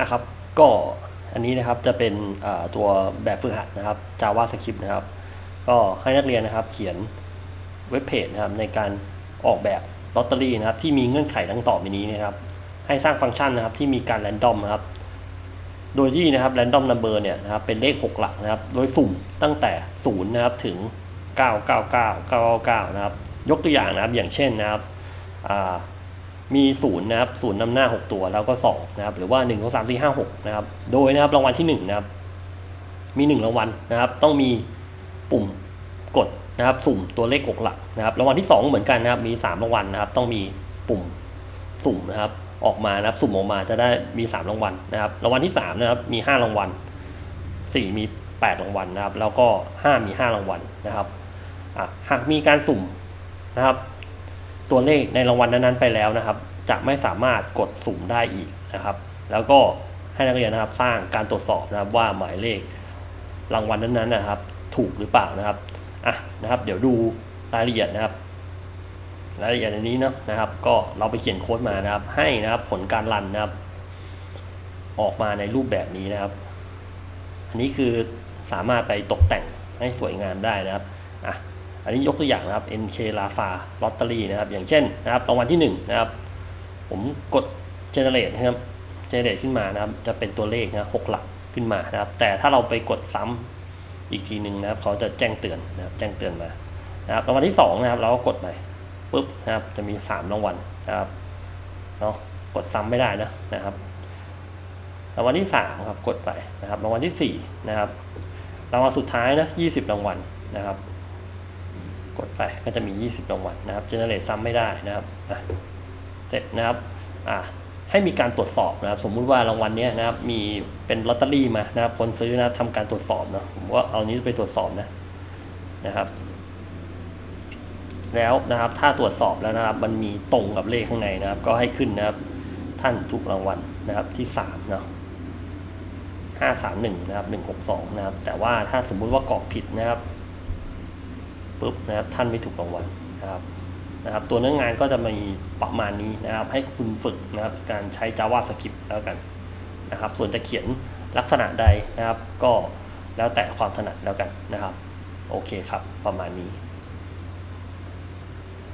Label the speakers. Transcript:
Speaker 1: นะครับ ก็อันนี้นะครับจะเป็นตัวแบบฝึกหัดนะครับ JavaScript นะครับ ก็ให้นักเรียนนะครับเขียนเว็บเพจนะครับในการออกแบบลอตเตอรี่นะครับที่มีเงื่อนไขดังต่อไปนี้นะครับ ให้สร้างฟังก์ชันนะครับที่มีการแรนดอมนะครับ โดยที่นะครับ random number เนี่ยนะครับเป็นเลข 6 หลักนะครับ โดยสุ่มตั้งแต่ 0 นะครับถึง 999 999 นะครับ ยกตัวอย่างนะครับอย่างเช่นนะครับ อ่ามี0นะครับ0นย์นำหน้า 6 ตัวแล้วก็2นะครับหรือว่า1 2 3 4 5 6นะครับโดยนะครับรางวัลที่1นะครับมี 1 รางวัลนะครับ ต้องมีปุ่มกดนะครับสุ่มตัวเลข 6 หลักนะครับรางวัลที่ 2 เหมือนกันนะครับมี 3 รางวัลนะครับ ต้องมีปุ่มสุ่มนะครับออกมานะครับสุ่มออกมาจะได้มี 3 รางวัลนะครับรางวัลที่3นะครับมี 5 รางวัล 4 มี 8 รางวัลนะครับ แล้วก็ 5 มี 5 รางวัลนะครับอะหากมีการสุ่มนะครับ ตัวเลขในรางวัลนั้นๆไปแล้วนะครับ จะไม่สามารถกดสุ่มได้อีกนะครับ แล้วก็ให้นักเรียนนะครับสร้างการตรวจสอบนะครับว่าหมายเลขรางวัลนั้นๆนะครับ ถูกหรือเปล่านะครับอะนะครับ เดี๋ยวดูรายละเอียดนะครับรายละเอียดในนี้เนาะนะครับ ก็เราไปเขียนโค้ดมานะครับ ให้นะครับผลการรันนะครับ ออกมาในรูปแบบนี้นะครับ อันนี้คือสามารถไปตกแต่งให้สวยงามได้นะครับอะ อันนี้ยกตัวอย่างนะครับ NK Lava Lottery นะครับ อย่างเช่นนะครับรางวัลที่1นะครับ ผมกด generate นะครับ generate ขึ้นมานะครับ จะเป็นตัวเลขนะหกหลักขึ้นมานะครับ แต่ถ้าเราไปกดซ้ำอีกทีหนึ่งนะครับ เขาจะแจ้งเตือนนะครับ แจ้งเตือนมานะครับรางวัลที่2นะครับ เราก็กดไปปุ๊บนะครับ จะมี3รางวัลนะครับเนาะกดซ้ำไม่ได้นะนะครับรางวัลที่3ครับกดไปนะครับรางวัลที่4นะครับรางวัลสุดท้ายนะ20 รางวัลนะครับ กดไปก็จะมี 20 รางวัลนะครับเจเนเรตซ้ำไม่ได้นะครับเสร็จนะครับให้มีการตรวจสอบนะครับ สมมุติว่ารางวัลเนี้นะครับมีเป็นลอตเตอรี่มานะครับ คนซื้อนะครับทำการตรวจสอบเนาะผมว่าเอานี้ไปตรวจสอบนะนะครับ แล้วนะครับถ้าตรวจสอบแล้วนะครับ มันมีตรงกับเลขข้างในนะครับ ก็ให้ขึ้นนะครับ ท่านถูกรางวัลนะครับที่3เนาะ531 นะครับ 162 นะครับ แต่ว่าถ้าสมมุติว่ากรอกผิดนะครับ ปุ๊บนะครับท่านไม่ถูกรางวัลนะครับนะครับ ตัวเนื้องานก็จะมีประมาณนี้นะครับ ให้คุณฝึกนะครับการใช้ JavaScript แล้วกันนะครับ ส่วนจะเขียนลักษณะใดนะครับ ก็แล้วแต่ความถนัดแล้วกันนะครับ โอเคครับ ประมาณนี้